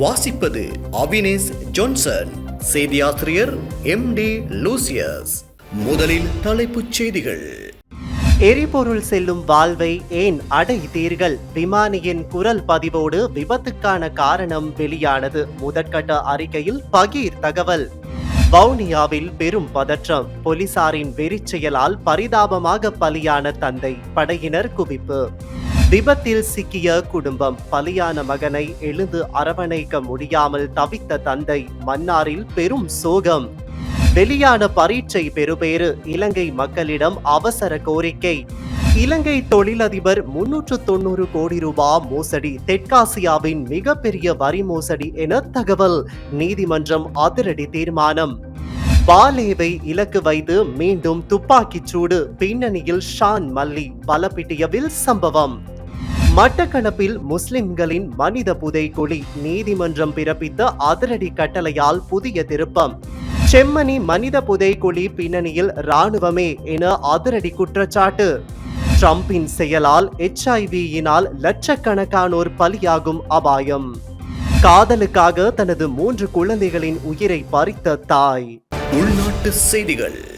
வாசிப்பது அவினேஷ் ஜான்சன். செய்தியாசிரியர் M D Lucius. முதலில் தலைப்புச் செய்திகள். எரிபொருள் செல்லும் வாழ்வை ஏன் அடைத்தீர்கள் விமானியின் குரல் பதிவோடு விபத்துக்கான காரணம் வெளியானது. முதற்கட்ட அறிக்கையில் பகீர் தகவல். வவுனியாவில் பெரும் பதற்றம். போலீசாரின் வெறிச்செயலால் பரிதாபமாக பலியான தந்தை. படையினர் குவிப்பு. விபத்தில் சிக்கிய குடும்பம் பலியான மகனை எழுந்து அரவணைக்க முடியாமல் தவித்த தந்தை மன்னாரில் பெரும் சோகம். வெளியான பரீட்சை பெறுபேறு இலங்கை மக்களிடம் அவசர கோரிக்கை. இலங்கை தொழிலதிபர் முன்னூற்று தொண்ணூறு கோடி ரூபாய் மோசடி தெற்காசியாவின் மிகப்பெரிய வரி மோசடி என தகவல் நீதிமன்றம் அதிரடி தீர்மானம். பாலேவை இலக்கு வைத்து மீண்டும் துப்பாக்கிச் சூடு பின்னணியில் ஷான் மல்லி பலப்பிட்டியவில் சம்பவம். மட்டக்களப்பில் முஸ்லிம்களின் மனித புதைக்குழி நீதிமன்றம் பிறப்பித்த அதிரடி கட்டளையால் புதிய திருப்பம். செம்மணி மனித புதைக்குழி பின்னணியில் ராணுவமே என அதிரடி குற்றச்சாட்டு. ட்ரம்பின் செயலால் எச்ஐவியினால் லட்சக்கணக்கானோர் பலியாகும் அபாயம். காதலுக்காக தனது மூன்று குழந்தைகளின் உயிரை பறித்த தாய். உள்நாட்டு செய்திகள்.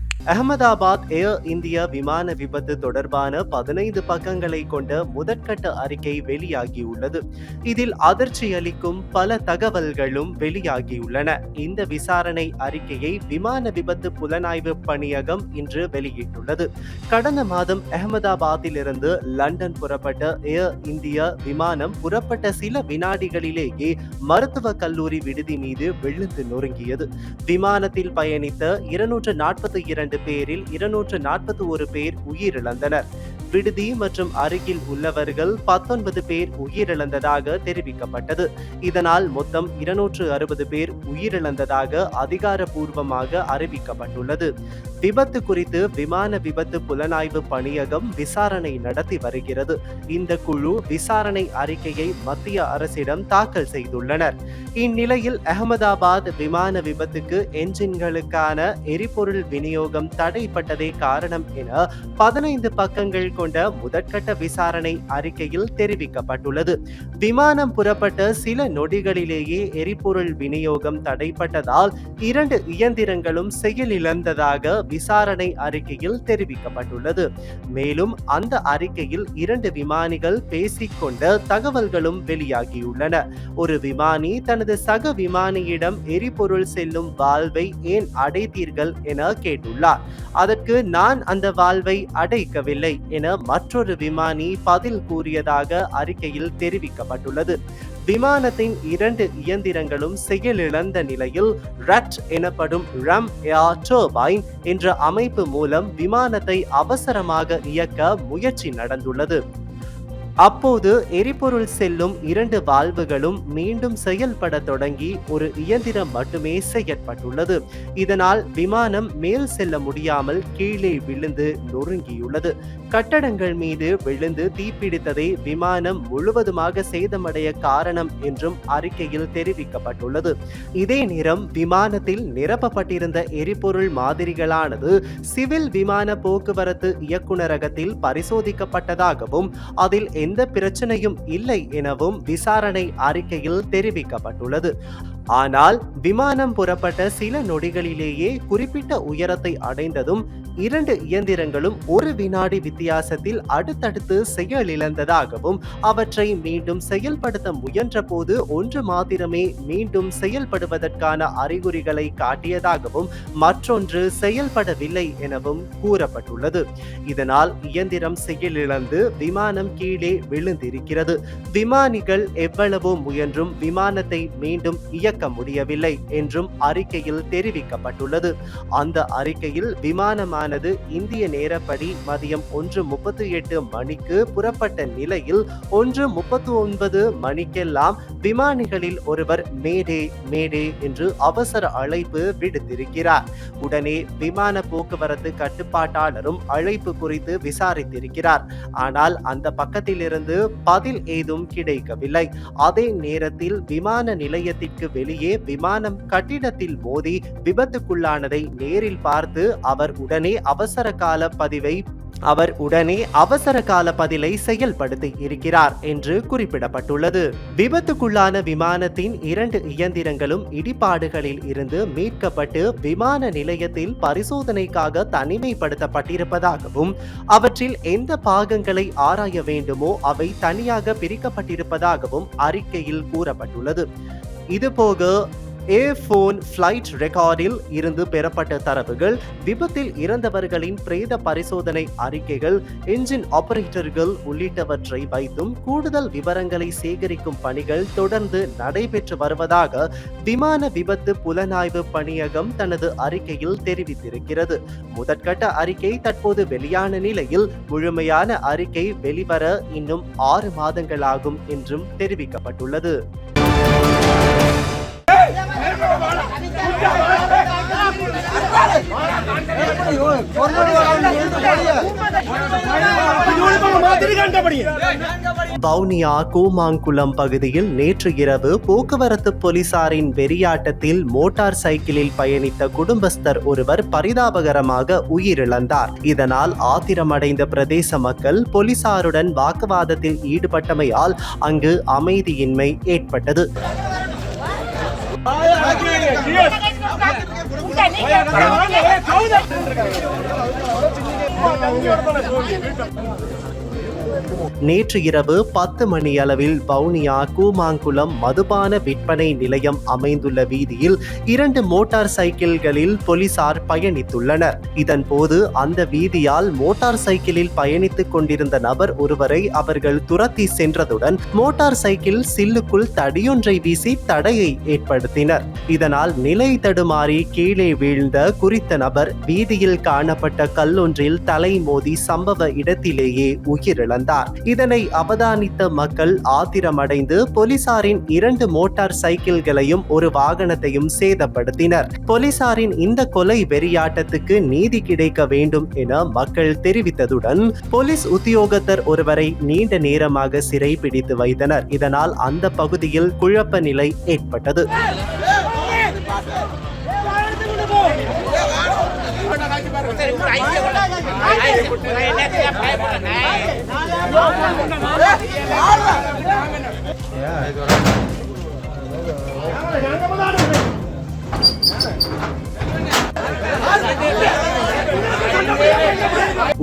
அகமதாபாத் ஏர் இந்தியா விமான விபத்து தொடர்பான பதினைந்து பக்கங்களை கொண்ட முதற்கட்ட அறிக்கை வெளியாகியுள்ளது. இதில் அதிர்ச்சி அளிக்கும் பல தகவல்களும் வெளியாகியுள்ளன. இந்த விசாரணை அறிக்கையை விமான விபத்து புலனாய்வு பணியகம் இன்று வெளியிட்டுள்ளது. கடந்த மாதம் அகமதாபாத்தில் இருந்து லண்டன் புறப்பட்ட ஏர் இந்தியா விமானம் புறப்பட்ட சில வினாடிகளிலேயே மருத்துவ கல்லூரி விடுதி மீது விழுந்து நொறுங்கியது. விமானத்தில் பயணித்த இருநூற்று நாற்பத்தி இரண்டு பேரில் இருநூற்று நாற்பத்தி ஒரு பேர் உயிரிழந்தனர். விடுதி மற்றும் அருகில் உள்ளவர்கள் பத்தொன்பது பேர் உயிரிழந்ததாக தெரிவிக்கப்பட்டது. இதனால் மொத்தம் இருநூற்று அறுபது பேர் உயிரிழந்ததாக அதிகாரப்பூர்வமாக அறிவிக்கப்பட்டுள்ளது. விபத்து குறித்து விமான விபத்து புலனாய்வு பணியகம் விசாரணை நடத்தி வருகிறது. இந்த குழு விசாரணை அறிக்கையை மத்திய அரசிடம் தாக்கல் செய்துள்ளனர். இந்நிலையில் அகமதாபாத் விமான விபத்துக்கு என்ஜின்களுக்கான எரிபொருள் விநியோகம் தடைப்பட்டதே காரணம் என பதினைந்து பக்கங்கள் கொண்ட முதற்கட்ட விசாரணை அறிக்கையில் தெரிவிக்கப்பட்டுள்ளது. விமானம் புறப்பட்ட சில நொடிகளிலேயே எரிபொருள் விநியோகம் தடைப்பட்டதால் இரண்டு இயந்திரங்களும் செயலிழந்ததாக விசாரணை அறிக்கையில் தெரிவிக்கப்பட்டுள்ளது. மேலும் அந்த அறிக்கையில் இரண்டு விமானிகள் பேசிக்கொண்ட தகவல்களும் வெளியாகியுள்ளன. ஒரு விமானி தனது சக விமானியிடம் எரிபொருள் செல்லும் வால்வை ஏன் அடைத்தீர்கள் என கேட்டுள்ளார். அதற்கு நான் அந்த வாழ்வை அடைக்கவில்லை என மற்றொரு விமானி பதில் கூறியதாக அறிக்கையில் தெரிவிக்கப்பட்டுள்ளது. விமானத்தின் இரண்டு இயந்திரங்களும் செயலிழந்த நிலையில் ரட் எனப்படும் ரம் ஏர் டர்பைன் என்ற அமைப்பு மூலம் விமானத்தை அவசரமாக இயக்க முயற்சி நடந்துள்ளது. அப்போது எரிபொருள் செல்லும் இரண்டு வால்வுகளும் மீண்டும் செயல்பட தொடங்கி ஒரு இயந்திரம் மட்டுமே செயற்பட்டுள்ளது இதனால் விமானம் மேல் செல்ல முடியாமல் கீழே விழுந்து நொறுங்கியுள்ளது. கட்டடங்கள் மீது விழுந்து தீப்பிடித்ததே விமானம் முழுவதுமாக சேதமடைய காரணம் என்றும் அறிக்கையில் தெரிவிக்கப்பட்டுள்ளது. இதே நேரம் விமானத்தில் நிரப்பப்பட்டிருந்த எரிபொருள் மாதிரிகளானது சிவில் விமான போக்குவரத்து இயக்குநரகத்தில் பரிசோதிக்கப்பட்டதாகவும் அதில் எந்த எந்த பிரச்சனையும் இல்லை எனவும் விசாரணை அறிக்கையில் தெரிவிக்கப்பட்டுள்ளது. ஆனால் விமானம் புறப்பட்ட சில நொடிகளிலேயே குறிப்பிட்ட உயரத்தை அடைந்ததும் இரண்டு இயந்திரங்களும் ஒரு வினாடி வித்தியாசத்தில் அடுத்தடுத்து செயலிழந்ததாகவும் அவற்றை மீண்டும் செயல்படுத்த முயன்றபோது ஒன்று மாத்திரமே மீண்டும் செயல்படுவதற்கான அறிகுறிகளை காட்டியதாகவும் மற்றொன்று செயல்படவில்லை எனவும் கூறப்பட்டுள்ளது. இதனால் இயந்திரம் செயலிழந்து விமானம் கீழே விழுந்திருக்கிறது. விமானிகள் எவ்வளவோ முயன்றும் விமானத்தை மீண்டும் இயக்க முடியவில்லை என்றும் அறிக்கையில் தெரிவிக்கப்பட்டுள்ளது. அந்த அறிக்கையில் விமானமான விமானமானது இந்திய நேரப்படி மதியம் ஒன்று முப்பத்தி எட்டு மணிக்கு புறப்பட்ட நிலையில் ஒன்று முப்பத்தி ஒன்பது மணிக்கெல்லாம் விமானிகளில் ஒருவர் மேடே மேடே என்று அவசர அழைப்பு விடுத்திருக்கிறார். உடனே விமான போக்குவரத்து கட்டுப்பாட்டாளரும் அழைப்பு குறித்து விசாரித்திருக்கிறார். ஆனால் அந்த பக்கத்திலிருந்து பதில் ஏதும் கிடைக்கவில்லை. அதே நேரத்தில் விமான நிலையத்திற்கு வெளியே விமானம் கட்டிடத்தில் மோதி விபத்துக்குள்ளானதை நேரில் பார்த்து அவர் உடனே உடனே அவசர கால பதிவை அவர் உடனே அவசர கால பதிலை செயல்படுத்தி இருக்கிறார் என்று குறிப்பிடப்பட்டுள்ளது. விபத்துக்குள்ளான விமானத்தின் இரண்டு இயந்திரங்களும் இடிபாடுகளில் இருந்து மீட்கப்பட்டு விமான நிலையத்தில் பரிசோதனைக்காக தனிமைப்படுத்தப்பட்டிருப்பதாகவும் அவற்றில் எந்த பாகங்களை ஆராய வேண்டுமோ அவை தனியாக பிரிக்கப்பட்டிருப்பதாகவும் அறிக்கையில் கூறப்பட்டுள்ளது. இதுபோக ஏர்போன் ஃப்ளைட் ரெக்கார்டில் இருந்து பெறப்பட்ட தரவுகள் விபத்தில் இறந்தவர்களின் பிரேத பரிசோதனை அறிக்கைகள் என்ஜின் ஆபரேட்டர்கள் உள்ளிட்டவற்றை வைத்தும் கூடுதல் விவரங்களை சேகரிக்கும் பணிகள் தொடர்ந்து நடைபெற்று வருவதாக விமான விபத்து புலனாய்வு பணியகம் தனது அறிக்கையில் தெரிவித்திருக்கிறது. முதற்கட்ட அறிக்கை தற்போது வெளியான நிலையில் முழுமையான அறிக்கை வெளிவர இன்னும் ஆறு மாதங்களாகும் என்றும் தெரிவிக்கப்பட்டுள்ளது. வவுனியா கூமாங்குளம் பகுதியில் நேற்று இரவு போக்குவரத்து போலீசாரின் வெறியாட்டத்தில் மோட்டார் சைக்கிளில் பயணித்த குடும்பஸ்தர் ஒருவர் பரிதாபகரமாக உயிரிழந்தார். இதனால் ஆத்திரமடைந்த பிரதேச மக்கள் போலீசாருடன் வாக்குவாதத்தில் ஈடுபட்டமையால் அங்கு அமைதியின்மை ஏற்பட்டது. கவுதா நேற்று இரவு பத்து மணி அளவில் வவுனியா கூமாங்குளம் மதுபான விற்பனை நிலையம் அமைந்துள்ள வீதியில் இரண்டு மோட்டார் சைக்கிள்களில் போலீசார் பயணித்துள்ளனர். இதன் போது அந்த வீதியால் மோட்டார் சைக்கிளில் பயணித்துக் கொண்டிருந்த நபர் ஒருவரை அவர்கள் துரத்தி சென்றதுடன் மோட்டார் சைக்கிள் சில்லுக்குள் தடியொன்றை வீசி தடையை ஏற்படுத்தினர். இதனால் நிலை தடுமாறி கீழே வீழ்ந்த குறித்த நபர் வீதியில் காணப்பட்ட கல்லொன்றில் தலை மோதி சம்பவ இடத்திலேயே உயிரிழந்தார். இதனை அவதானித்த மக்கள் ஆத்திரமடைந்து போலீசாரின் இரண்டு மோட்டார் சைக்கிள்களையும் ஒரு வாகனத்தையும் சேதப்படுத்தினர். போலீசாரின் இந்த கொலை வெறியாட்டத்துக்கு நீதி கிடைக்க வேண்டும் என மக்கள் தெரிவித்ததுடன் போலீஸ் உத்தியோகத்தர் ஒருவரை நீண்ட நேரமாக சிறை பிடித்து வைத்தனர். இதனால் அந்த பகுதியில் குழப்ப நிலை ஏற்பட்டது. Yeah.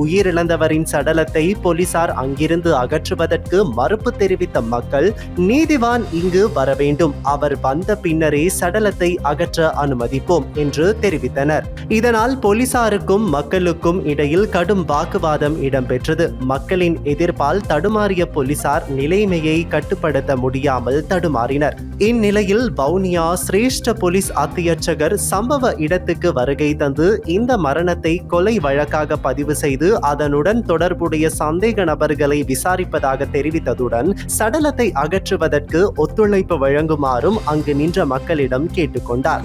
உயிரிழந்தவரின் சடலத்தை போலீசார் அங்கிருந்து அகற்றுவதற்கு மறுப்பு தெரிவித்த மக்கள் நீதிவான் இங்கு வர வேண்டும் அவர் வந்த பின்னரே சடலத்தை அகற்ற அனுமதிப்போம் என்று தெரிவித்தனர். இதனால் போலீசாருக்கும் மக்களுக்கும் இடையில் கடும் வாக்குவாதம் இடம்பெற்றது. மக்களின் எதிர்ப்பால் தடுமாறிய போலீசார் நிலைமையை கட்டுப்படுத்த முடியாமல் தடுமாறினர். இந்நிலையில் வவுனியா சிரேஷ்ட போலீஸ் அத்தியட்சகர் சம்பவ இடத்துக்கு வருகை தந்து இந்த மரணத்தை கொலை வழக்காக பதிவு செய்து அதனுடன் தொடர்புடைய சந்தேக நபர்களை விசாரிப்பதாக தெரிவித்ததுடன் சடலத்தை அகற்றுவதற்கு ஒத்துழைப்பு வழங்குமாறும் அங்கு நின்ற மக்களிடம் கேட்டுக்கொண்டார்.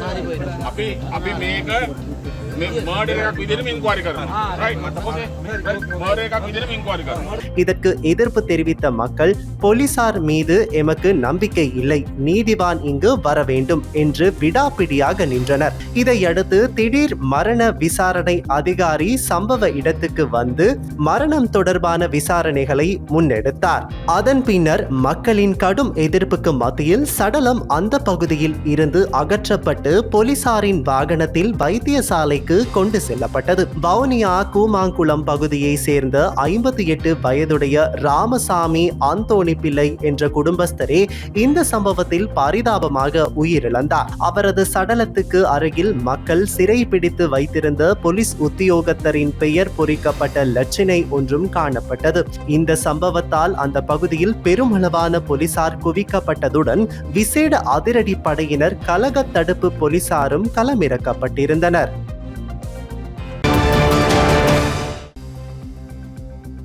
இதற்கு எதிர்ப்பு தெரிவித்த மக்கள் போலீசார் மீது எமக்கு நம்பிக்கை இல்லை. நீதிவான் இங்கு வர வேண்டும் என்று விடாப்பிடியாக நின்றனர். இதையடுத்து திடீர் மரண விசாரணை அதிகாரி சம்பவ இடத்துக்கு வந்து மரணம் தொடர்பான விசாரணைகளை முன்னெடுத்தார். அதன் பின்னர் மக்களின் கடும் எதிர்ப்புக்கு மத்தியில் சடலம் அந்த பகுதியில் இருந்து அகற்றப்பட்டு போலீசாரின் வாகனத்தில் வைத்தியசாலை வைத்தியசாலைக்கு கொண்டு செல்லப்பட்டது. வவுனியா கூமாங்குளம் பகுதியை சேர்ந்த ஐம்பத்தி எட்டு வயதுடைய ராமசாமி அந்தோணி பிள்ளை என்ற குடும்பஸ்தரே இந்த சம்பவத்தில் பரிதாபமாக உயிரிழந்தார். அவரது சடலத்துக்கு அருகில் மக்கள் சிறை பிடித்து வைத்திருந்த போலீஸ் உத்தியோகத்தரின் பெயர் பொறிக்கப்பட்ட லட்சினை ஒன்றும் காணப்பட்டது. இந்த சம்பவத்தால் அந்த பகுதியில் பெருமளவான போலீசார் குவிக்கப்பட்டதுடன் விசேட அதிரடி படையினர் கலக தடுப்பு போலீசாரும் களமிறக்கப்பட்டிருந்தனர்.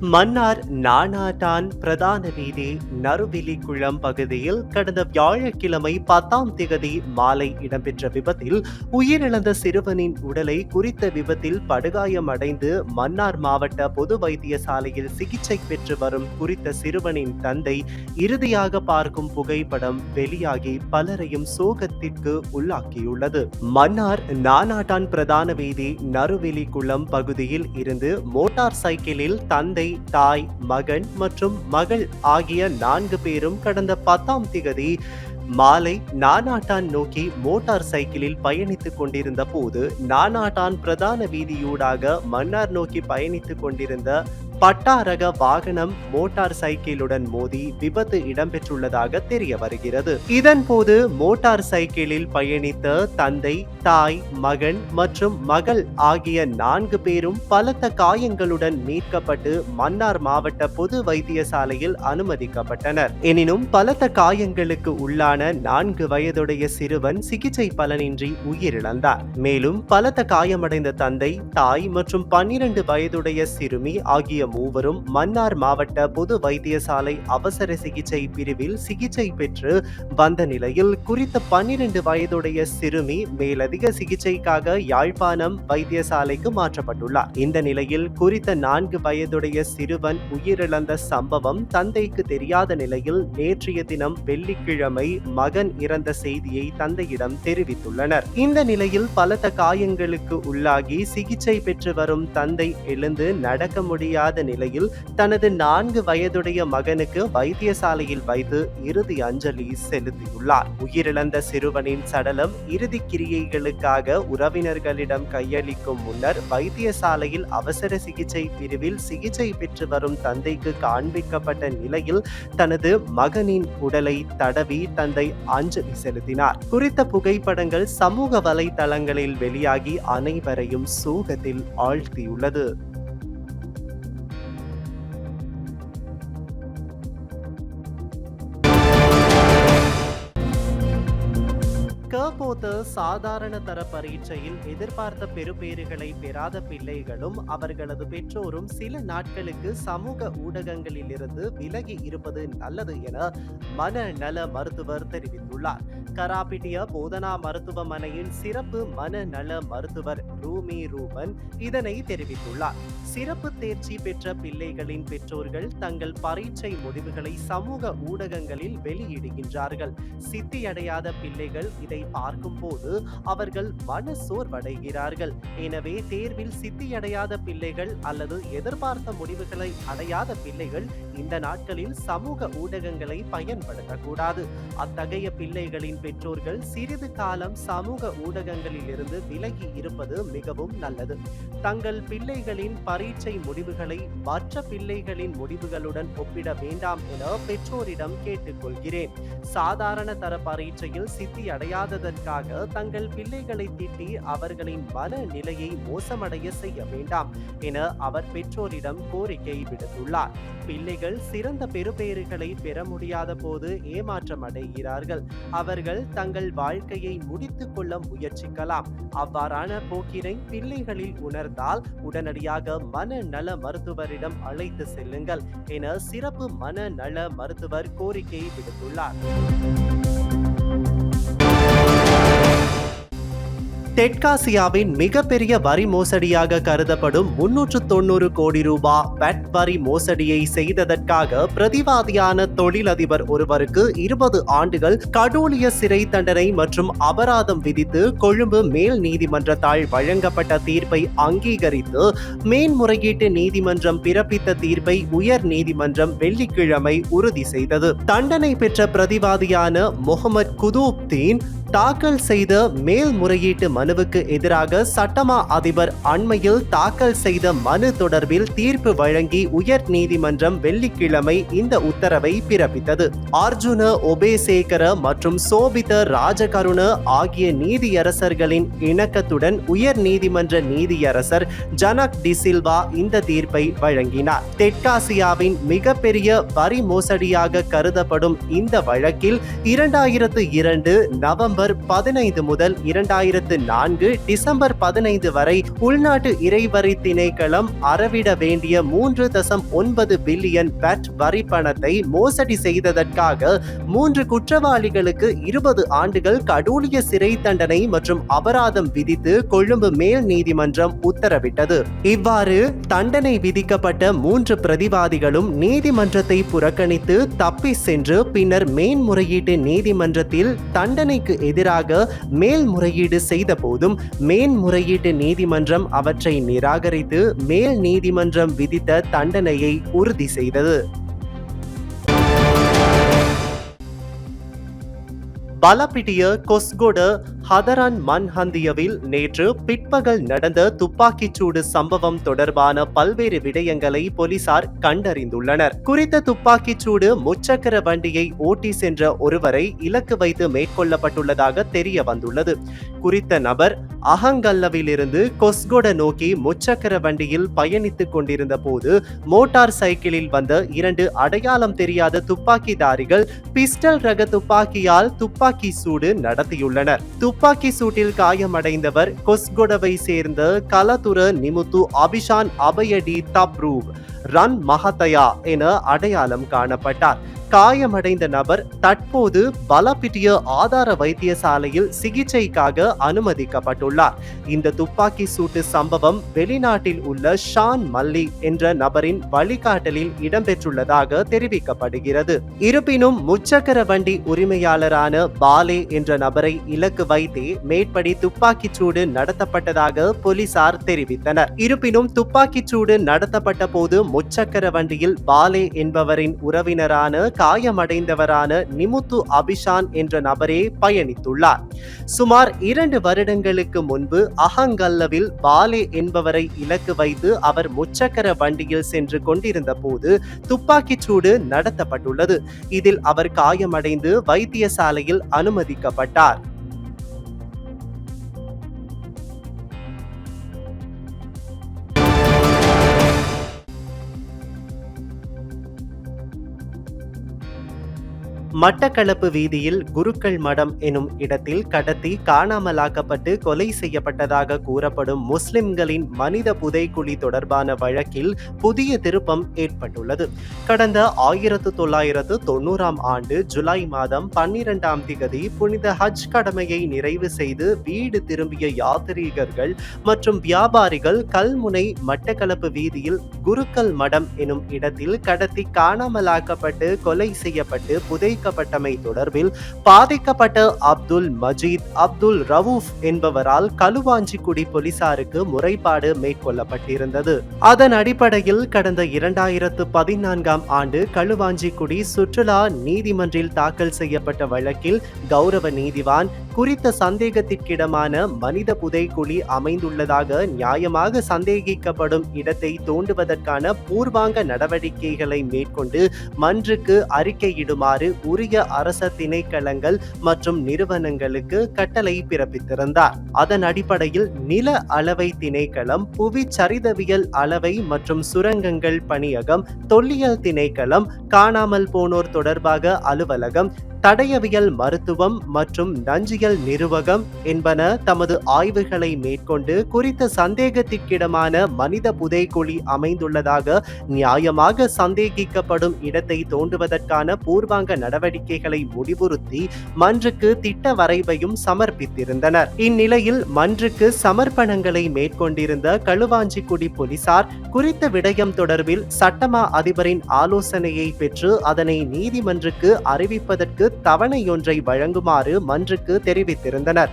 மன்னார் நானாட்டான் பிரதான வீதி நறுவிலிக்குளம் பகுதியில் கடந்த வியாழக்கிழமை பத்தாம் திகதி மாலை இடம்பெற்ற விபத்தில் உயிரிழந்த சிறுவனின் உடலை குறித்த விபத்தில் படுகாயமடைந்து மன்னார் மாவட்ட பொது வைத்தியசாலையில் சிகிச்சை பெற்று வரும் குறித்த சிறுவனின் தந்தை இறுதியாக பார்க்கும் புகைப்படம் வெளியாகி பலரையும் சோகத்திற்கு உள்ளாக்கியுள்ளது. மன்னார் நானாட்டான் பிரதான வீதி நறுவிலிக்குளம் பகுதியில் இருந்து மோட்டார் சைக்கிளில் தந்தை தாய் மகன் மற்றும் மகள் ஆகிய நான்கு பேரும் கடந்த பத்தாம் திகதி மாலை நானாட்டான் நோக்கி மோட்டார் சைக்கிளில் பயணித்துக் கொண்டிருந்த போது நானாட்டான் பிரதான வீதியூடாக மன்னார் நோக்கி பயணித்துக் கொண்டிருந்த பட்டா ரக வாகனம் மோட்டார் சைக்கிளுடன் மோதி விபத்து இடம்பெற்றுள்ளதாக தெரிய வருகிறது. இதன்போது மோட்டார் சைக்கிளில் பயணித்த தந்தை தாய் மகன் மற்றும் மகள் ஆகிய நான்கு பேரும் பலத்த காயங்களுடன் மீட்கப்பட்டு மன்னார் மாவட்ட பொது வைத்தியசாலையில் அனுமதிக்கப்பட்டனர். எனினும் பலத்த காயங்களுக்கு உள்ளான நான்கு வயதுடைய சிறுவன் சிகிச்சை பலனின்றி உயிரிழந்தார். மேலும் பலத்த காயமடைந்த தந்தை தாய் மற்றும் பன்னிரண்டு வயதுடைய சிறுமி ஆகிய மூவரும் மன்னார் மாவட்ட பொது வைத்தியசாலை அவசர சிகிச்சை பிரிவில் சிகிச்சை பெற்று வந்த நிலையில் குறித்த பன்னிரண்டு வயதுடைய சிறுமி மேலதிக சிகிச்சைக்காக யாழ்ப்பாணம் வைத்தியசாலைக்கு மாற்றப்பட்டுள்ளார். இந்த நிலையில் குறித்த நான்கு வயதுடைய சிறுவன் உயிரிழந்த சம்பவம் தந்தைக்கு தெரியாத நிலையில் நேற்றைய தினம் வெள்ளிக்கிழமை மகன் இறந்த செய்தியை தந்தையிடம் தெரிவித்துள்ளனர். இந்த நிலையில் பலத்த காயங்களுக்கு உள்ளாகி சிகிச்சை பெற்று வரும் தந்தை எழுந்து நடக்க முடியாத நிலையில் தனது நான்கு வயதுடைய மகனுக்கு வைத்தியசாலையில் வைத்து இறுதி அஞ்சலி செலுத்தியுள்ளார். உயிரிழந்த சிறுவனின் சடலம் இறுதி கிரியைகளுக்காக உறவினர்களிடம் கையளிக்கும் முன்னர் வைத்தியசாலையில் அவசர சிகிச்சை பிரிவில் சிகிச்சை பெற்று வரும் தந்தைக்கு காண்பிக்கப்பட்ட நிலையில் தனது மகனின் உடலை தடவி தந்தை அஞ்சலி செலுத்தினார். குறித்த புகைப்படங்கள் சமூக வலைதளங்களில் வெளியாகி அனைவரையும் சோகத்தில் ஆழ்த்தியுள்ளது. கபோத சாதாரண தர பரீட்சையில் எதிர்பார்த்த பெறுபேறுகளை பெறாத பிள்ளைகளும் அவர்களது பெற்றோரும் சில நாட்களுக்கு சமூக ஊடகங்களிலிருந்து விலகி இருப்பது நல்லது என மனநல மருத்துவர் தெரிவித்துள்ளார். கராபிட்டிய போதனா மருத்துவமனையின் சிறப்பு மனநல மருத்துவர் ரூமி ரூபன் இதனை தெரிவித்துள்ளார். சிறப்பு தேர்ச்சி பெற்ற பிள்ளைகளின் பெற்றோர்கள் தங்கள் பரீட்சை முடிவுகளை சமூக ஊடகங்களில் வெளியிடுகின்றார்கள். சித்தியடையாத பிள்ளைகள் இதை பார்க்கும் இருக்கும் போது அவர்கள் மன சோர்வடைகிறார்கள். எனவே தேர்வில் சித்தியடையாத பிள்ளைகள் அல்லது எதிர்பார்த்த முடிவுகளை அடையாத பிள்ளைகள் இந்த நாட்களில் சமூக ஊடகங்களை பயன்படுத்தக்கூடாது. அத்தகைய பிள்ளைகளின் பெற்றோர்கள் சிறிது காலம் சமூக ஊடகங்களில் இருந்து விலகி இருப்பது மிகவும் நல்லது. தங்கள் பிள்ளைகளின் பரீட்சை முடிவுகளை மற்ற பிள்ளைகளின் முடிவுகளுடன் ஒப்பிட வேண்டாம் என பெற்றோரிடம் கேட்டுக்கொள்கிறேன். சாதாரண தர பரீட்சையில் சித்தி அடையாததற்காக தங்கள் பிள்ளைகளை திட்டி அவர்களின் மன நிலையை மோசமடைய செய்ய வேண்டாம் என அவர் பெற்றோரிடம் கோரிக்கை விடுத்துள்ளார். பிள்ளைகள் சிறந்த பெறுபேறுகளை பெற முடியாத போது ஏமாற்றம் அடைகிறார்கள். அவர்கள் தங்கள் வாழ்க்கையை முடித்துக் கொள்ள முயற்சிக்கலாம். அவ்வாறான போக்கினை பிள்ளைகளில் உணர்ந்தால் உடனடியாக மனநல மருத்துவரிடம் அழைத்து செல்லுங்கள் என சிறப்பு மனநல மருத்துவர் கோரிக்கை விடுத்துள்ளார். தெற்காசியாவின் மிகப்பெரிய வரி மோசடியாக கருதப்படும் முன்னூற்று தொண்ணூறு கோடி ரூபாய் வெட் வரி மோசடியை செய்ததற்காக பிரதிவாதியான தொழிலதிபர் ஒருவருக்கு இருபது ஆண்டுகள் கடூலிய சிறை தண்டனை மற்றும் அபராதம் விதித்து கொழும்பு மேல் நீதிமன்றத்தால் வழங்கப்பட்ட தீர்ப்பை அங்கீகரித்து மேன்முறையீட்டு நீதிமன்றம் பிறப்பித்த தீர்ப்பை உயர் நீதிமன்றம் வெள்ளிக்கிழமை உறுதி செய்தது. தண்டனை பெற்ற பிரதிவாதியான முகமது குதூப்தீன் தாக்கல் செய்த மேல்முறையீட்டு மனுவுக்கு எதிராக சட்டமா அதிபர் அண்மையில் தாக்கல் செய்த மனு தொடர்பில் தீர்ப்பு வழங்கி உயர் நீதிமன்றம் வெள்ளிக்கிழமை இந்த உத்தரவை பிறப்பித்தது. அர்ஜுன ஒபேசேகர மற்றும் சோபித ராஜகருண ஆகிய நீதியரசர்களின் இணக்கத்துடன் உயர் நீதிமன்ற நீதியரசர் ஜனக் டிசில்வா இந்த தீர்ப்பை வழங்கினார். தெற்காசியாவின் மிகப்பெரிய வரி மோசடியாக கருதப்படும் இந்த வழக்கில் இரண்டாயிரத்து இரண்டு நவம்பர் நவம்பர் பதினைந்து முதல் இரண்டாயிரத்து நான்கு டிசம்பர் பதினைந்து வரை உள்நாட்டு இறைவரி திணைக்களம் அறவிட வேண்டிய மூன்று தசம் ஒன்பது பில்லியன் பேட் வரி பணத்தை மோசடி செய்ததற்காக மூன்று குற்றவாளிகளுக்கு இருபது ஆண்டுகள் கடூழிய சிறை தண்டனை மற்றும் அபராதம் விதித்து கொழும்பு மேல் நீதிமன்றம் உத்தரவிட்டது. இவ்வாறு தண்டனை விதிக்கப்பட்ட மூன்று பிரதிவாதிகளும் நீதிமன்றத்தை புறக்கணித்து தப்பி சென்று பின்னர் மேன்முறையீட்டு நீதிமன்றத்தில் தண்டனைக்கு எதிராக மேல்முறையீடு செய்த போதும் மேன்முறையீட்டு நீதிமன்றம் அவற்றை நிராகரித்து மேல் நீதிமன்றம் விதித்த தண்டனையை உறுதி செய்தது. பலப்பிட்டிய கொஸ்கொட ஹதரான் மன்ஹந்தியவில் நேற்று பிற்பகல் நடந்த துப்பாக்கிச்சூடு சம்பவம் தொடர்பான பல்வேறு விடயங்களை போலீசார் கண்டறிந்துள்ளனர். குறித்த துப்பாக்கிச்சூடு முச்சக்கர வண்டியை ஓட்டி சென்ற ஒருவரை இலக்கு வைத்து மேற்கொள்ளப்பட்டுள்ளதாக தெரிய வந்துள்ளது குறித்த நபர் அகங்கல்லவிலிருந்து கொஸ்கொட நோக்கி முச்சக்கர வண்டியில் பயணித்துக் கொண்டிருந்த போது மோட்டார் சைக்கிளில் வந்த இரண்டு அடையாளம் தெரியாத துப்பாக்கிதாரிகள் பிஸ்டல் ரக துப்பாக்கியால் துப்பாக்கி சூடு நடத்தியுள்ளனர். துப்பாக்கி சூட்டில் காயமடைந்தவர் கொஸ்கொடவை சேர்ந்த கலதுர நிமுத்து அபிஷான் அபயடி தப்ரூவ் ரன் மஹதயா என அடையாளம் காணப்பட்டார். காயமடைந்த நபர் தற்போது பலப்பிட்டிய ஆதார வைத்தியசாலையில் சிகிச்சைக்காக அனுமதிக்கப்பட்டுள்ளார். இந்த துப்பாக்கி சூட்டு சம்பவம் வெளிநாட்டில் உள்ள ஷான் மல்லி என்ற நபரின் வழிகாட்டலில் இடம்பெற்றுள்ளதாக தெரிவிக்கப்படுகிறது. இருப்பினும் முச்சக்கர வண்டி உரிமையாளரான பாலே என்ற நபரை இலக்கு வைத்தே மேற்படி துப்பாக்கிச் சூடு நடத்தப்பட்டதாக போலீசார் தெரிவித்தனர். இருப்பினும் துப்பாக்கிச் சூடு நடத்தப்பட்ட போது முச்சக்கர வண்டியில் பாலே என்பவரின் உறவினரான காயமடைந்தவரான நிமுத்து அபிஷான் என்ற நபரே பயணித்துள்ளார். சுமார் இரண்டு வருடங்களுக்கு முன்பு அகங்கல்லவில் பாலே என்பவரை இலக்கு வைத்து அவர் முச்சக்கர வண்டியில் சென்று கொண்டிருந்த போது துப்பாக்கிச் சூடு நடத்தப்பட்டுள்ளது. இதில் அவர் காயமடைந்து வைத்தியசாலையில் அனுமதிக்கப்பட்டார். மட்டக்களப்பு வீதியில் குருக்கள் மடம் எனும் இடத்தில் கடத்தி காணாமலாக்கப்பட்டு கொலை செய்யப்பட்டதாக கூறப்படும் முஸ்லிம்களின் மனித புதைக்குழி தொடர்பான வழக்கில் புதிய திருப்பம் ஏற்பட்டுள்ளது. கடந்த ஆயிரத்து தொள்ளாயிரத்து தொண்ணூறாம் ஆண்டு ஜூலை மாதம் பன்னிரெண்டாம் திகதி புனித ஹஜ் கடமையை நிறைவு செய்து வீடு திரும்பிய யாத்ரீகர்கள் மற்றும் வியாபாரிகள் கல்முனை மட்டக்களப்பு வீதியில் குருக்கள் மடம் எனும் இடத்தில் கடத்தி காணாமலாக்கப்பட்டு கொலை செய்யப்பட்டு பாதிக்கப்பட்டமை தொடர்பில் பாதிக்கப்பட்ட அப்துல் மஜீத் அப்துல் ரவூஃப் என்பவரால் களுவாஞ்சிக்குடி போலீசாருக்கு முறைப்பாடு மேற்கொள்ளப்பட்டிருந்தது. அதன் அடிப்படையில் கடந்த இரண்டாயிரத்து பதினான்காம் ஆண்டு களுவாஞ்சிக்குடி சுற்றுலா நீதிமன்றில் தாக்கல் செய்யப்பட்ட வழக்கில் கௌரவ நீதிவான் குறித்த சந்தேகத்திற்கிடமான மனித புதைக்குழி அமைந்துள்ளதாக நியாயமாக சந்தேகிக்கப்படும் இடத்தை தோண்டுவதற்கான பூர்வாங்க நடவடிக்கைகளை மேற்கொண்டு மன்றுக்கு அறிக்கையிடுமாறு உரிய அரச திணைக்களங்கள் மற்றும் நிறுவனங்களுக்கு கட்டளை பிறப்பித்திருந்தார். அதன் அடிப்படையில் நில அளவை திணைக்களம் புவி சரிதவியல் அளவை மற்றும் சுரங்கங்கள் பணியகம் தொல்லியல் திணைக்களம் காணாமல் போனோர் தொடர்பாக அலுவலகம் தடயவியல் மருத்துவம் மற்றும் நஞ்சியல் நிறுவகம் என்பன தமது ஆய்வுகளை மேற்கொண்டு குறித்த சந்தேகத்திற்கிடமான மனித புதைக்குழி அமைந்துள்ளதாக நியாயமாக சந்தேகிக்கப்படும் இடத்தை தோண்டுவதற்கான பூர்வாங்க நடவடிக்கைகளை முடிவுறுத்தி மன்றுக்கு திட்ட வரைவையும் சமர்ப்பித்திருந்தனர். இந்நிலையில் மன்றுக்கு சமர்ப்பணங்களை மேற்கொண்டிருந்த களுவாஞ்சிக்குடி போலீசார் குறித்த விடயம் தொடர்பில் சட்டமா அதிபரின் ஆலோசனையை பெற்று அதனை நீதிமன்றுக்கு அறிவிப்பதற்கு தவணையொன்றை வழங்குமாறு மன்றுக்கு தெரிவித்திருந்தனர்.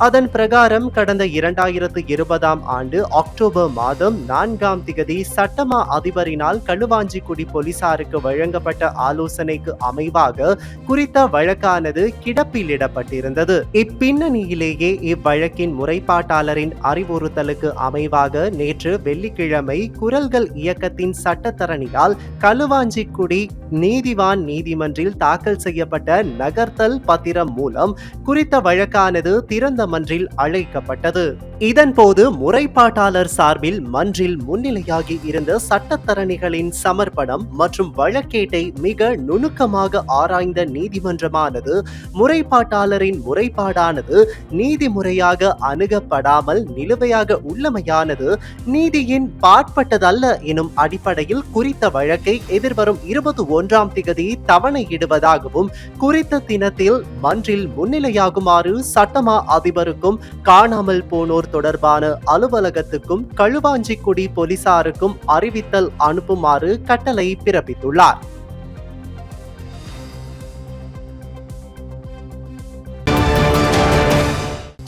அதன் பிரகாரம் கடந்த இரண்டாயிரத்து இருபதாம் ஆண்டு அக்டோபர் மாதம் நான்காம் திகதி சட்டமா அதிபரினால் களுவாஞ்சிக்குடி போலீசாருக்கு வழங்கப்பட்ட ஆலோசனைக்கு அமைவாக குறித்த வழக்கானது கிடப்பிலிடப்பட்டிருந்தது. இப்பின்னணியிலேயே இவ்வழக்கின் முறைப்பாட்டாளரின் அறிவுறுத்தலுக்கு அமைவாக நேற்று வெள்ளிக்கிழமை குரல்கள் இயக்கத்தின் சட்டத்தரணியால் களுவாஞ்சிக்குடி நீதிவான் நீதிமன்றில் தாக்கல் செய்யப்பட்ட நகர்த்தல் பத்திரம் மூலம் குறித்த வழக்கானது திறந்த மன்றில் அழைக்கப்பட்டது. இதன்போது முறைப்பாட்டாளர் சார்பில் மன்றில் முன்னிலையாகி இருந்த சட்டத்தரணிகளின் சமர்ப்பணம் மற்றும் வழக்கேட்டை மிக நுணுக்கமாக ஆராய்ந்த நீதிமன்றமானது முறைப்பாட்டாளரின் முறைப்பாடானது நீதிமுறையாக அணுகப்படாமல் நிலுவையாக உள்ளமையானது நீதியின் பாட்பட்டதல்ல எனும் அடிப்படையில் குறித்த வழக்கை எதிர்வரும் இருபத்தி ஒன்றாம் திகதி தவணையிடுவதாகவும் குறித்த தினத்தில் மன்றில் முன்னிலையாகுமாறு சட்டமா அதிபருக்கும் காணாமல் போனோர் தொடர்பான அலுவலகத்துக்கும் களுவாஞ்சிக்குடி போலீசாருக்கும் அறிவித்தல் அனுப்புமாறு கட்டளை பிறப்பித்துள்ளார்.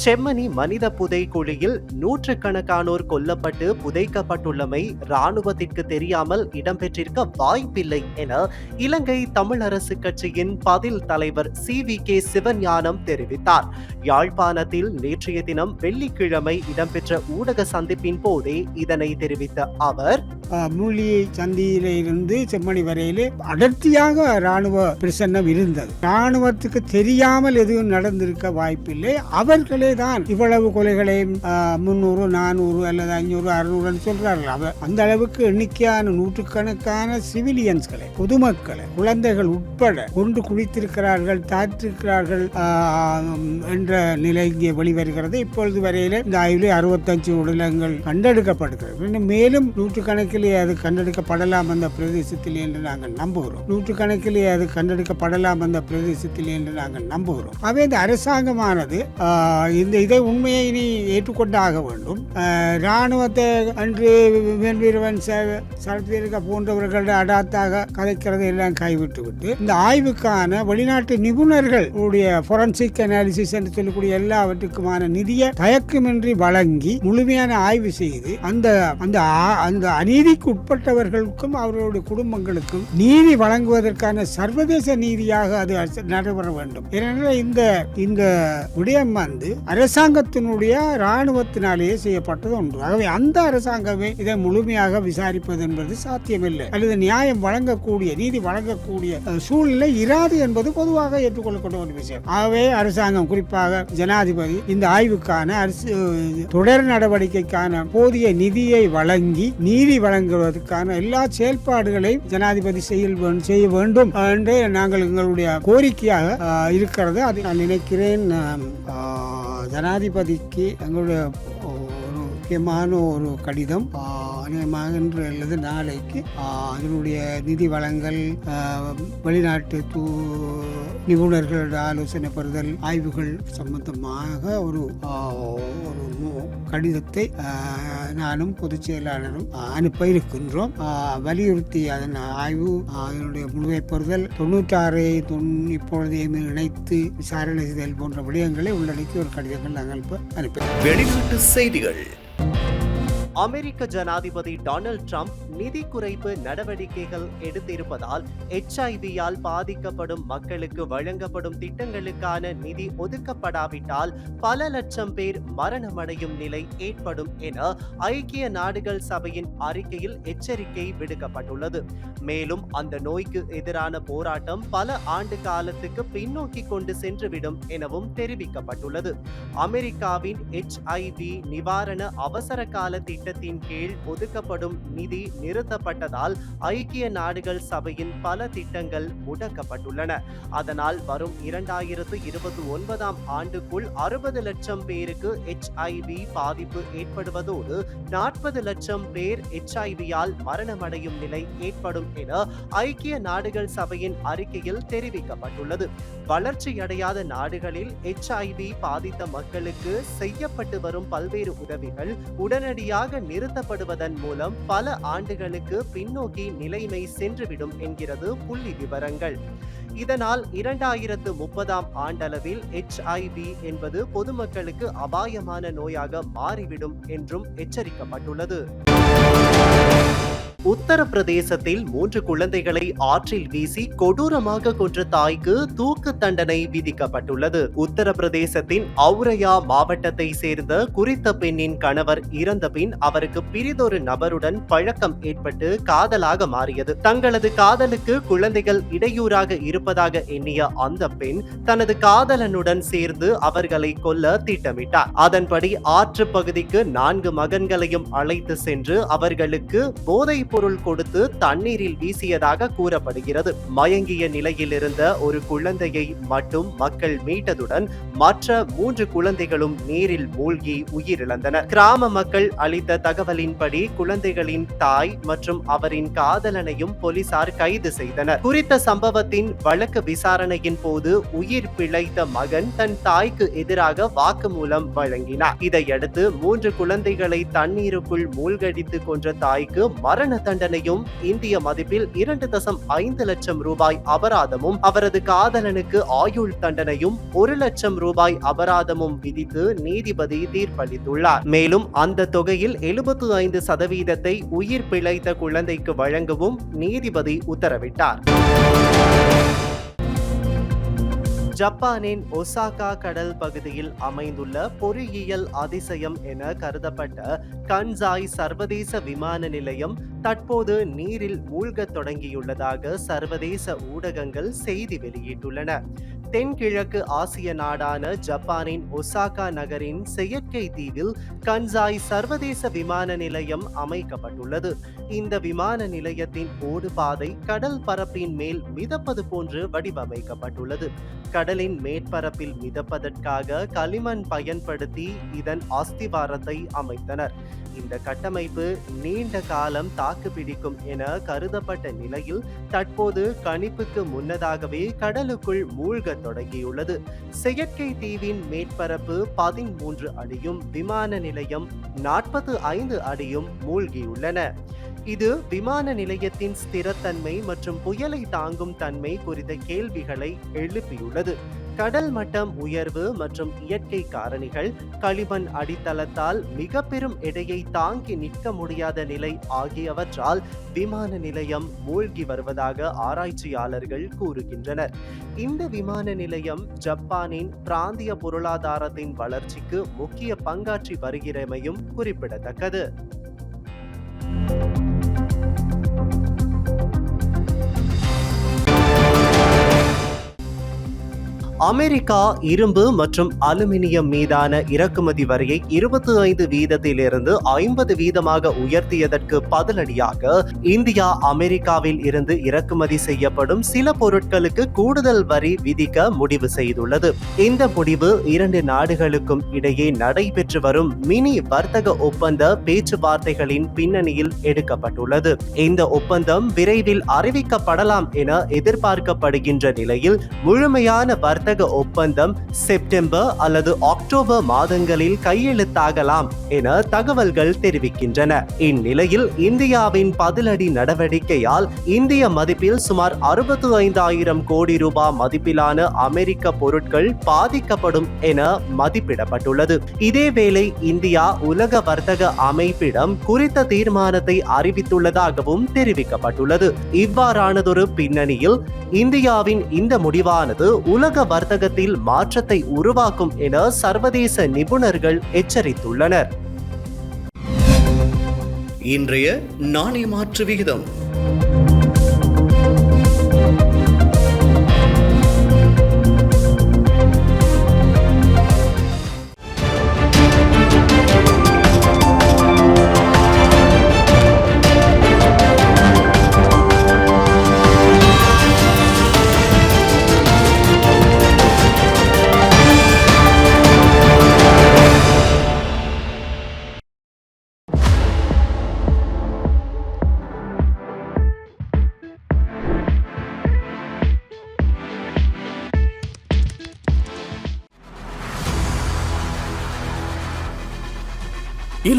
செம்மணி மனித புதைக்குழியில் நூற்றுக்கணக்கானோர் கொல்லப்பட்டு புதைக்கப்பட்டுள்ளமை இராணுவத்திற்கு தெரியாமல் இடம்பெற்றிருக்க வாய்ப்பில்லை என இலங்கை தமிழ் அரசு கட்சியின் பதில் தலைவர் சி வி கே சிவஞானம் தெரிவித்தார். யாழ்ப்பாணத்தில் நேற்றைய தினம் வெள்ளிக்கிழமை இடம்பெற்ற ஊடக சந்திப்பின் போதே இதனை தெரிவித்த அவர் மூலிகை சந்தியிலிருந்து செம்மணி வரையிலே அடர்த்தியாக ராணுவ பிரசன்னம் இருந்தது. ராணுவத்துக்கு தெரியாமல் எதுவும் நடந்திருக்க வாய்ப்பில்லை. அவர்களே தான் இவ்வளவு கொலைகளை முந்நூறு நானூறு அல்லது ஐநூறு அறுநூறுன்னு சொல்றார்கள். அவர் அந்த அளவுக்கு எண்ணிக்கையான நூற்றுக்கணக்கான சிவிலியன்ஸ்களை பொதுமக்களை குழந்தைகள் உட்பட கொண்டு குளித்திருக்கிறார்கள் தாத்திருக்கிறார்கள் என்ற நிலை இங்கே வெளிவருகிறது. இப்பொழுது வரையில இந்த ஆய்வில் அறுபத்தஞ்சு உடலங்கள் கண்டெடுக்கப்படுகிறது. இன்னும் மேலும் நூற்றுக்கணக்கிலே அது கண்டெடுக்கப்படலாம் அந்த பிரதேசத்தில் என்று நாங்கள் நம்புகிறோம். நூற்றுக்கணக்கிலே அது கண்டெடுக்கப்படலாம் அந்த பிரதேசத்தில் என்று நாங்கள் நம்புகிறோம். அவை இந்த அரசாங்கமானது இந்த இதை உண்மையை இனி ஏற்றுக்கொண்டாக வேண்டும். இராணுவத்தை அன்று வெண்வீரவன் சரத்வீரக போன்றவர்களிடம் அடாத்தாக கதைக்கிறதை எல்லாம் கைவிட்டு விட்டு இந்த ஆய்வுக்கான வெளிநாட்டு நிபுணர்கள் உடைய ஃபொரன்சிக் அனாலிசிஸ் என்று சொல்லக்கூடிய எல்லாவற்றுக்குமான நிதியை தயக்கமின்றி வழங்கி முழுமையான ஆய்வு செய்து அந்த அந்த அந்த அநீதிக்கு உட்பட்டவர்களுக்கும் அவர்களுடைய குடும்பங்களுக்கும் நீதி வழங்குவதற்கான சர்வதேச நீதியாக அது நடைபெற வேண்டும். ஏனென்றால் இந்த இந்த விடயம் வந்து அரசாங்கத்தினுடைய இராணுவத்தினாலேயே செய்யப்பட்டது ஒன்று. ஆகவே அந்த அரசாங்கமே இதை முழுமையாக விசாரிப்பது என்பது சாத்தியமில்லை. அல்லது நியாயம் வழங்கக்கூடிய நீதி வழங்கக்கூடிய சூழ்நிலை இராது என்பது பொதுவாக ஏற்றுக்கொள்ளக்கூடிய ஒரு விஷயம். ஆகவே அரசாங்கம் குறிப்பாக ஜனாதிபதி இந்த ஆய்வுக்கான அரசு தொடர் நடவடிக்கைக்கான போதிய நிதியை வழங்கி நீதி வழங்குவதற்கான எல்லா செயல்பாடுகளையும் ஜனாதிபதி செய்ய வேண்டும் செய்ய வேண்டும் என்று நாங்கள் எங்களுடைய கோரிக்கையாக இருக்கிறது. அதை நான் நினைக்கிறேன். ஜனாதிபதிக்கு எங்களுடைய ஒரு முக்கியமான ஒரு கடிதம். ஆஹ், அநேகமாக இன்று அல்லது நாளைக்கு அதனுடைய நிதி வளங்கள் வெளிநாட்டு தூ நிபுணர்களோட ஆலோசனை பெறுதல் ஆய்வுகள் சம்பந்தமாக ஒரு ஒரு கடிதத்தை நானும் பொதுச் செயலாளரும் அனுப்ப இருக்கின்றோம். வலியுறுத்தி அதன் ஆய்வு அதனுடைய முழுமை பெறுதல். தொண்ணூற்றாறை தொன் இப்பொழுதையும் இணைத்து விசாரணை செய்தல் போன்ற விடயங்களை உள்ளடக்கி ஒரு கடிதங்கள் நாங்கள் இப்போ அனுப்பி வெளிநாட்டு செய்திகள். அமெரிக்க ஜனாதிபதி டொனால்ட் ட்ரம்ப் நிதி குறைப்பு நடவடிக்கைகள் எடுத்திருப்பதால் எச்ஐவியால் பாதிக்கப்படும் மக்களுக்கு வழங்கப்படும் திட்டங்களுக்கான நிதி ஒதுக்கப்படாவிட்டால் பல லட்சம் பேர் மரணமடையும் நிலை ஏற்படும் என ஐக்கிய நாடுகள் சபையின் அறிக்கையில் எச்சரிக்கை விடுக்கப்பட்டுள்ளது. மேலும் அந்த நோய்க்கு எதிரான போராட்டம் பல ஆண்டு காலத்துக்கு பின்னோக்கி கொண்டு சென்றுவிடும் எனவும் தெரிவிக்கப்பட்டுள்ளது. அமெரிக்காவின் எச்ஐவி நிவாரண அவசர கால திட்டத்தின் கீழ் ஒதுக்கப்படும் நிதி நிறுத்தப்பட்டதால் ஐக்கிய நாடுகள் சபையின் பல திட்டங்கள் முடக்கப்பட்டுள்ளன. அதனால் வரும் இரண்டாயிரத்து இருபத்தி ஒன்பதாம் ஆண்டுக்குள் அறுபது லட்சம் பேருக்கு ஹெச்ஐவி பாதிப்பு ஏற்படுவதோடு நாற்பது லட்சம் பேர் ஹெச்ஐவியால் மரணமடையும் நிலை ஏற்படும் என ஐக்கிய நாடுகள் சபையின் அறிக்கையில் தெரிவிக்கப்பட்டுள்ளது. வளர்ச்சியடையாத நாடுகளில் ஹெச்ஐவி பாதித்த மக்களுக்கு செய்யப்பட்டு வரும் பல்வேறு உதவிகள் உடனடியாக நிறுத்தப்படுவதன் மூலம் பல ஆண்டுகளுக்கு பின்னோக்கி நிலைமை சென்றுவிடும் என்கிறது புள்ளி விவரங்கள். இதனால் இரண்டாயிரத்து முப்பதாம் ஆண்டளவில் எச்ஐவி என்பது பொதுமக்களுக்கு அபாயமான நோயாக மாறிவிடும் என்றும் எச்சரிக்கப்பட்டுள்ளது. உத்தரப்பிரதேசத்தில் மூன்று குழந்தைகளை ஆற்றில் வீசி கொடூரமாக கொன்ற தாய்க்கு தூக்கு தண்டனை விதிக்கப்பட்டுள்ளது. உத்தரப்பிரதேசத்தின் அவுரையா மாவட்டத்தை சேர்ந்த குறித்த பெண்ணின் கணவர் இறந்த பின் அவருக்கு பிரிதொரு நபருடன் பழக்கம் ஏற்பட்டு காதலாக மாறியது. தங்களது காதலுக்கு குழந்தைகள் இடையூறாக இருப்பதாக எண்ணிய அந்த பெண் தனது காதலனுடன் சேர்ந்து அவர்களை கொல்ல திட்டமிட்டார். அதன்படி ஆற்று பகுதிக்கு நான்கு மகன்களையும் அழைத்து சென்று அவர்களுக்கு போதை பொருள் கொடுத்து தண்ணீரில் வீசியதாக கூறப்படுகிறது. மயங்கிய நிலையில் இருந்த ஒரு குழந்தையை மட்டும் மக்கள் மீட்டதுடன் மற்ற மூன்று குழந்தைகளும் நீரில் மூழ்கி உயிரிழந்தனர். கிராம மக்கள் அளித்த தகவலின்படி குழந்தைகளின் தாய் மற்றும் அவரின் காதலனையும் போலீசார் கைது செய்தனர். குறித்த சம்பவத்தின் வழக்கு விசாரணையின் போது உயிர் பிழைத்த மகன் தன் தாய்க்கு எதிராக வாக்குமூலம் வழங்கினார். இதையடுத்து மூன்று குழந்தைகளை தண்ணீருக்குள் மூழ்கடித்து கொன்ற தாய்க்கு மரண தண்டனையும் இந்திய மதிப்பில் இரண்டு தசம் ஐந்து லட்சம் ரூபாய் அபராதமும் அவரது காதலனுக்கு ஆயுள் தண்டனையும் ஒரு லட்சம் ரூபாய் அபராதமும் விதித்து நீதிபதி தீர்ப்பளித்துள்ளார். மேலும் அந்த தொகையில் எழுபத்து ஐந்து சதவீதத்தை உயிர் பிழைத்த குழந்தைக்கு வழங்கவும் நீதிபதி உத்தரவிட்டார். ஜப்பானின் ஒசாகா கடல் பகுதியில் அமைந்துள்ள பொறியியல் அதிசயம் என கருதப்பட்ட கன்சாய் சர்வதேச விமான நிலையம் தற்போது நீரில் மூழ்கத் தொடங்கியுள்ளதாக சர்வதேச ஊடகங்கள் செய்தி வெளியிட்டுள்ளன. தென்கிழக்கு ஆசிய நாடான ஜப்பானின் ஒசாகா நகரின் செயற்கை தீவில் கன்சாய் சர்வதேச விமான நிலையம் அமைக்கப்பட்டுள்ளது. இந்த விமான நிலையத்தின் ஓடுபாதை கடல் பரப்பின் மேல் மிதப்பது போன்று வடிவமைக்கப்பட்டுள்ளது. கடலின் மேற்பரப்பில் மிதப்பதற்காக களிமண் பயன்படுத்தி இதன் அஸ்திவாரத்தை அமைத்தனர். இந்த கட்டமைப்பு நீண்ட காலம் தாக்குப்பிடிக்கும் என கருதப்பட்ட நிலையில் தற்போது கணிப்புக்கு முன்னதாகவே கடலுக்குள் மூழ்க தொடங்கியுள்ளது. செயற்கை தீவின் மேற்பரப்பு பதிமூன்று அடியும் விமான நிலையம் நாற்பது ஐந்து அடியும் மூழ்கியுள்ளன. இது விமான நிலையத்தின் ஸ்திரத்தன்மை மற்றும் புயலை தாங்கும் தன்மை குறித்த கேள்விகளை எழுப்பியுள்ளது. கடல் மட்டம் உயர்வு மற்றும் இயற்கை காரணிகள் களிமண் அடித்தளத்தால் மிக பெரும் எடையை தாங்கி நிற்க முடியாத நிலை ஆகியவற்றால் விமான நிலையம் மூழ்கி வருவதாக ஆராய்ச்சியாளர்கள் கூறுகின்றனர். இந்த விமான நிலையம் ஜப்பானின் பிராந்திய பொருளாதாரத்தின் வளர்ச்சிக்கு முக்கிய பங்காற்றி வருகிறமையும் குறிப்பிடத்தக்கது. அமெரிக்கா இரும்பு மற்றும் அலுமினியம் மீதான இறக்குமதி வரியை இருபத்தி ஐந்து வீதத்திலிருந்து ஐம்பது வீதமாக உயர்த்தியதற்கு பதிலடியாக இந்தியா அமெரிக்காவில் இருந்து இறக்குமதி செய்யப்படும் சில பொருட்களுக்கு கூடுதல் வரி விதிக்க முடிவு செய்துள்ளது. இந்த முடிவு இரண்டு நாடுகளுக்கும் இடையே நடைபெற்று வரும் மினி வர்த்தக ஒப்பந்த பேச்சுவார்த்தைகளின் பின்னணியில் எடுக்கப்பட்டுள்ளது. இந்த ஒப்பந்தம் விரைவில் அறிவிக்கப்படலாம் என எதிர்பார்க்கப்படுகின்ற நிலையில் முழுமையான வர்த்தக வர்த்தக ஒப்பந்தம் செப்டம்பர் அல்லது அக்டோபர் மாதங்களில் கையெழுத்தாகலாம் என தகவல்கள் தெரிவிக்கின்றன. இந்நிலையில் இந்தியாவின் பதிலடி நடவடிக்கையால் இந்திய மதிப்பில் சுமார் அறுபத்து ஐந்தாயிரம் கோடி ரூபாய் மதிப்பிலான அமெரிக்க பொருட்கள் பாதிக்கப்படும் என மதிப்பிடப்பட்டுள்ளது. இதேவேளை இந்தியா உலக வர்த்தக அமைப்பிடம் குறித்த தீர்மானத்தை அறிவித்துள்ளதாகவும் தெரிவிக்கப்பட்டுள்ளது. இவ்வாறானதொரு பின்னணியில் இந்தியாவின் இந்த முடிவானது உலக வர்த்தகத்தில் மாற்றத்தை உருவாக்கும் என சர்வதேச நிபுணர்கள் எச்சரித்துள்ளனர். இன்றைய நாணய மாற்று விகிதம்.